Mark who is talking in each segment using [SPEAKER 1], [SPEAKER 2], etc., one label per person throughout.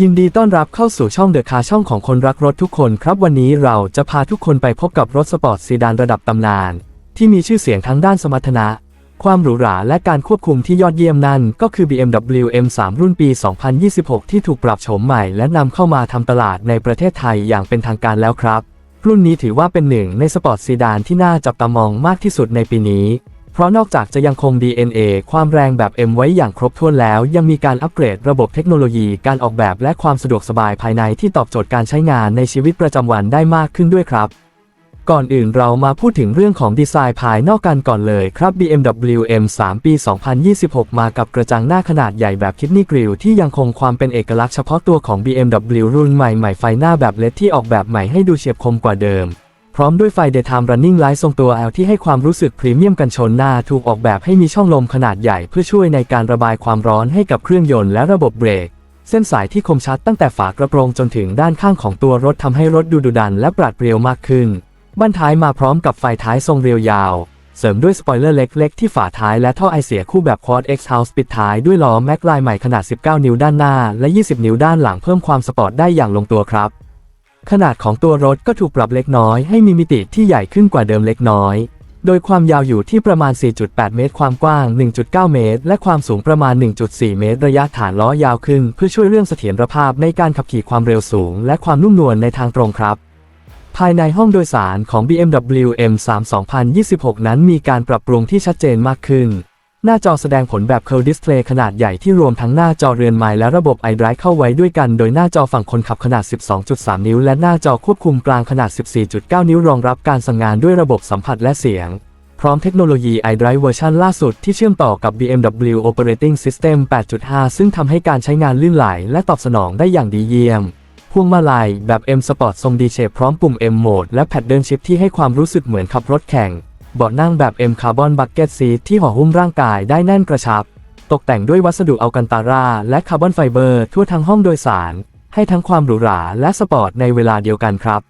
[SPEAKER 1] ยินดีต้อนรับเข้าสู่ช่องเดอะคาช่องของคนรักรถทุกคนครับวันนี้เราจะพาทุกคนไปพบกับรถสปอร์ตซีดานระดับตำนาน ที่มีชื่อเสียงทั้งด้านสมรรถนะ ความหรูหราและการควบคุมที่ยอดเยี่ยมนั่น ก็คือ BMW M3 รุ่นปี 2026 ที่ถูกปรับโฉมใหม่และนำเข้ามาทำตลาดในประเทศไทยอย่างเป็นทางการแล้วครับ รุ่นนี้ถือว่าเป็นหนึ่งในสปอร์ตซีดานที่น่าจับตามองมากที่สุดในปีนี้ เพราะนอกจากจะยังคง DNA ความแรงแบบ M ไว้อย่างครบถ้วนแล้ว ยังมีการอัปเกรดระบบเทคโนโลยีการออกแบบและความสะดวกสบายภายในที่ตอบโจทย์การใช้งานในชีวิตประจำวันได้มากขึ้นด้วยครับ ก่อนอื่นเรามาพูดถึงเรื่องของดีไซน์ภายนอกกันก่อนเลยครับ BMW M3 ปี 2026 มากับกระจังหน้าขนาดใหญ่แบบคิดนี่กริลที่ยังคงความเป็นเอกลักษณ์เฉพาะตัวของ BMW รุ่นใหม่ๆไฟหน้าแบบเลดที่ออกแบบใหม่ให้ดูเฉียบคมกว่าเดิม พร้อมด้วยไฟ Daytime Running Light ทรงตัว L ที่ให้ความรู้สึกพรีเมียมกันชนหน้าถูกออกแบบให้มีช่องลมขนาดใหญ่เพื่อช่วยในการระบายความร้อนให้กับเครื่องยนต์และระบบเบรก เส้นสายที่คมชัดตั้งแต่ฝากระโปรงจนถึงด้านข้างของตัวรถทำให้รถดูดุดันและปราดเปรียวมากขึ้น บั้นท้ายมาพร้อมกับไฟท้ายทรงเรียวยาว เสริมด้วยสปอยเลอร์เล็ก ๆ ที่ฝาท้ายและท่อไอเสียคู่แบบ Quad X House ปิดท้ายด้วยล้อแม็กลายใหม่ขนาด 19 นิ้วด้านหน้า และ 20 นิ้วด้านหลังเพิ่มความสปอร์ตได้อย่างลงตัวครับ ขนาดของตัวรถก็ถูกปรับเล็กน้อยให้มีมิติที่ใหญ่ขึ้นกว่าเดิมเล็กน้อย โดยความยาวอยู่ที่ประมาณ 4.8 เมตร ความกว้าง 1.9 เมตร และความสูงประมาณ 1.4 เมตร ระยะฐานล้อยาวขึ้น เพื่อช่วยเรื่องเสถียรภาพในการขับขี่ความเร็วสูง และความนุ่มนวลในทางตรงครับภายในห้องโดยสารของ BMW M3 2026 นั้นมีการปรับปรุงที่ชัดเจนมากขึ้น หน้าจอแสดงผลแบบ Curve Display ขนาดใหญ่ที่รวมทั้งหน้าจอเรือนไม้และระบบ iDrive เข้าไว้ด้วยกัน โดยหน้าจอฝั่งคนขับขนาด 12.3 นิ้ว และหน้าจอควบคุมกลางขนาด 14.9 นิ้ว รองรับการสั่งงานด้วยระบบสัมผัสและเสียง พร้อมเทคโนโลยี iDrive เวอร์ชันล่าสุดที่เชื่อมต่อกับ BMW Operating System 8.5 ซึ่งทำให้การใช้งานลื่นไหลและตอบสนองได้อย่างดีเยี่ยมพวงมาลัยแบบ M Sport ทรงดีเชฟพร้อมปุ่ม M Mode และแพดเดิลชิพที่ให้ความรู้สึกเหมือนขับรถแข่ง เบาะนั่งแบบ M Carbon Bucket Seat ที่ห่อหุ้มร่างกายได้แน่นกระชับ ตกแต่งด้วยวัสดุอัลกันตาราและคาร์บอนไฟเบอร์ทั่วทั้งห้องโดยสาร ให้ทั้งความหรูหราและสปอร์ตในเวลาเดียวกันครับ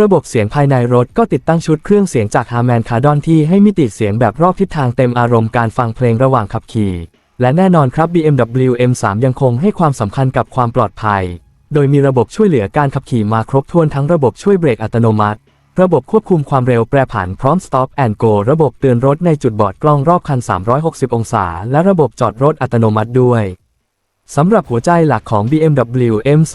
[SPEAKER 1] ระบบเสียงภายในรถก็ติดตั้งชุดเครื่องเสียงจาก Harman Kardon ที่ให้มิติเสียงแบบรอบทิศทางเต็มอารมณ์การฟังเพลงระหว่างขับขี่ และแน่นอนครับ BMW M3 ยังคงให้ความสำคัญกับความปลอดภัย โดยมีระบบช่วยเหลือการขับขี่มาครบถ้วนทั้งระบบช่วยเบรกอัตโนมัติ ระบบควบคุมความเร็วแปรผันพร้อม Stop and Go ระบบเตือนรถในจุดบอดกล้องรอบคัน 360 องศา และระบบจอดรถอัตโนมัติด้วย สำหรับหัวใจหลักของ BMW M3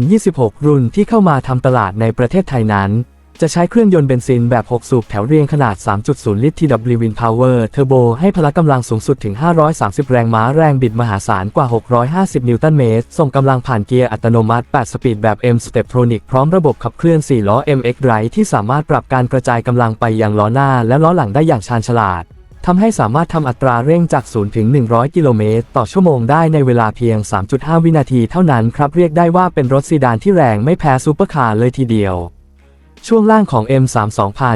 [SPEAKER 1] 2026 รุ่นที่เข้ามาทำตลาดในประเทศไทยนั้น จะใช้เครื่องยนต์เบนซินแบบ 6 สูบแถวเรียงขนาด 3.0 ลิตร TW Win Power Turbo ให้พละกำลังสูงสุดถึง 530 แรงม้าแรงบิดมหาศาลกว่า 650 นิวตันเมตร ส่งกำลังผ่านเกียร์อัตโนมัติ 8 สปีดแบบ M Steptronic พร้อมระบบขับเคลื่อน 4 ล้อ MX Drive ที่สามารถปรับการกระจายกำลังไปยังล้อหน้าและล้อหลังได้อย่างชาญฉลาดทำให้สามารถทำอัตราเร่งจาก 0 ถึง 100 กิโลเมตร ต่อชั่วโมงได้ในเวลาเพียง 3.5 วินาทีเท่านั้นครับ เรียกได้ว่าเป็นรถซีดานที่แรงไม่แพ้ซูเปอร์คาร์เลยทีเดียว ช่วงล่างของ M3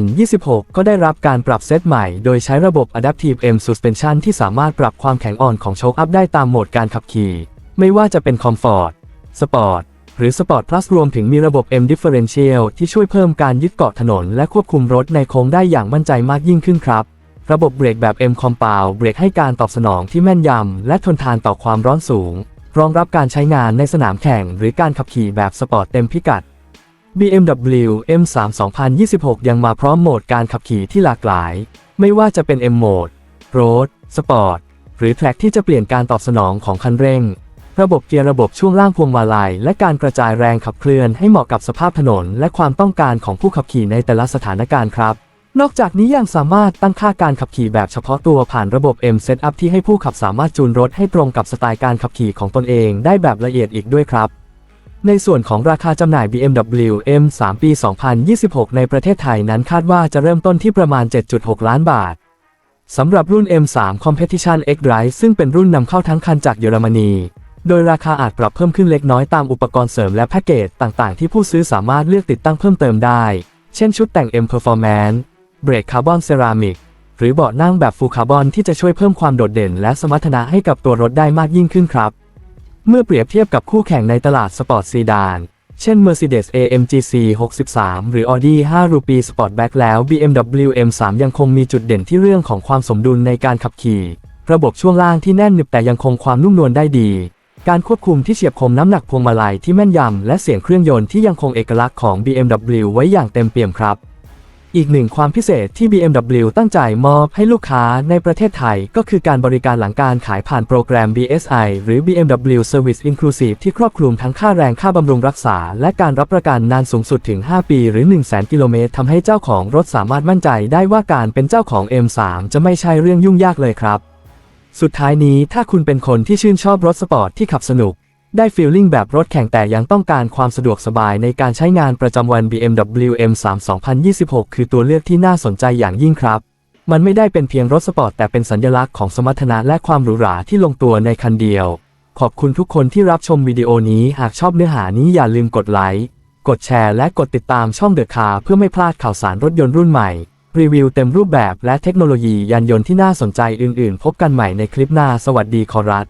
[SPEAKER 1] 2026 ก็ได้รับการปรับเซตใหม่ โดยใช้ระบบ Adaptive M Suspension ที่สามารถปรับความแข็งอ่อนของโชคอัพได้ตามโหมดการขับขี่ ไม่ว่าจะเป็น Comfort Sport หรือ Sport Plus รวมถึงมีระบบ M Differential ที่ช่วยเพิ่มการยึดเกาะถนน และควบคุมรถในโค้งได้อย่างมั่นใจมากยิ่งขึ้นครับ ระบบเบรกแบบ M Compound เบรกให้การตอบสนองที่แม่นยำและทนทานต่อความร้อนสูง รองรับการใช้งานในสนามแข่ง หรือการขับขี่แบบสปอร์ตเต็มพิกัด BMW M3 2026 ยังมาพร้อมโหมดการขับขี่ที่หลากหลาย ไม่ว่าจะเป็น M Mode Road Sport หรือ Track ที่จะเปลี่ยนการตอบสนองของคันเร่ง ระบบเกียร์ระบบช่วงล่างพวงมาลัย และการกระจายแรงขับเคลื่อนให้เหมาะกับสภาพถนน และความต้องการของผู้ขับขี่ในแต่ละสถานการณ์ครับ นอกจากนี้ยังสามารถตั้งค่าการขับขี่แบบเฉพาะตัวผ่านระบบ M Setup ที่ให้ผู้ขับสามารถจูนรถให้ตรงกับสไตล์การขับขี่ของตนเอง ได้แบบละเอียดอีกด้วยครับ ในส่วนของราคาจำหน่าย BMW M3 ปี 2026 ในประเทศไทยนั้นคาดว่าจะเริ่มต้นที่ประมาณ 7.6 ล้านบาท สำหรับรุ่น M3 Competition X Drive ซึ่งเป็นรุ่นนำเข้าทั้งคันจากเยอรมนี โดยราคาอาจปรับเพิ่มขึ้นเล็กน้อยตามอุปกรณ์เสริมและแพ็กเกจต่างๆ ที่ผู้ซื้อสามารถเลือกติดตั้งเพิ่มเติมได้ เช่นชุดแต่ง M Performance เบรกคาร์บอนเซรามิกหรือเบาะนั่งแบบฟูคาร์บอนที่จะช่วยเพิ่มความโดดเด่น และสมรรถนะให้กับตัวรถได้มากยิ่งขึ้นครับ เมื่อเปรียบเทียบกับคู่แข่งในตลาดสปอร์ตซีดาน เช่น Mercedes AMG C63 หรือ Audi 5รูปี Sportback แล้ว BMW M3 ยังคงมีจุดเด่นที่เรื่องของความสมดุลในการขับขี่ ระบบช่วงล่างที่แน่นหนึบแต่ยังคงความนุ่มนวลได้ดี การควบคุมที่เฉียบคมน้ำหนักพวงมาลัยที่แม่นยำและเสียงเครื่องยนต์ที่ยังคงเอกลักษณ์ของ BMW ไว้อย่างเต็มเปี่ยมครับ อีกหนึ่งความพิเศษที่ BMW ตั้งใจมอบให้ลูกค้าในประเทศไทย ก็คือการบริการหลังการขายผ่านโปรแกรม BSI หรือ BMW Service Inclusive ที่ครอบคลุมทั้งค่าแรงค่าบำรุงรักษา และการรับประกันนานสูงสุดถึง 5 ปีหรือ 100,000 กิโลเมตรทำให้เจ้าของรถสามารถมั่นใจได้ว่าการเป็นเจ้าของ M3 จะไม่ใช่เรื่องยุ่งยากเลยครับ สุดท้ายนี้ถ้าคุณเป็นคนที่ชื่นชอบรถสปอร์ตที่ขับสนุก ได้ฟีลลิ่งแบบรถแข่งแต่ยังต้องการความสะดวกสบายในการใช้งานประจำวัน BMW M3 2026 คือตัวเลือกที่น่าสนใจอย่างยิ่งครับ มันไม่ได้เป็นเพียงรถสปอร์ตแต่เป็นสัญลักษณ์ของสมรรถนะและความหรูหราที่ลงตัวในคันเดียว ขอบคุณทุกคนที่รับชมวิดีโอนี้หากชอบเนื้อหานี้อย่าลืมกดไลค์ กดแชร์และกดติดตามช่องเดอะคาเพื่อไม่พลาดข่าวสารรถยนต์รุ่นใหม่ รีวิวเต็มรูปแบบและเทคโนโลยียานยนต์ที่น่าสนใจอื่น ๆ พบกันใหม่ในคลิปหน้าสวัสดีขอรับ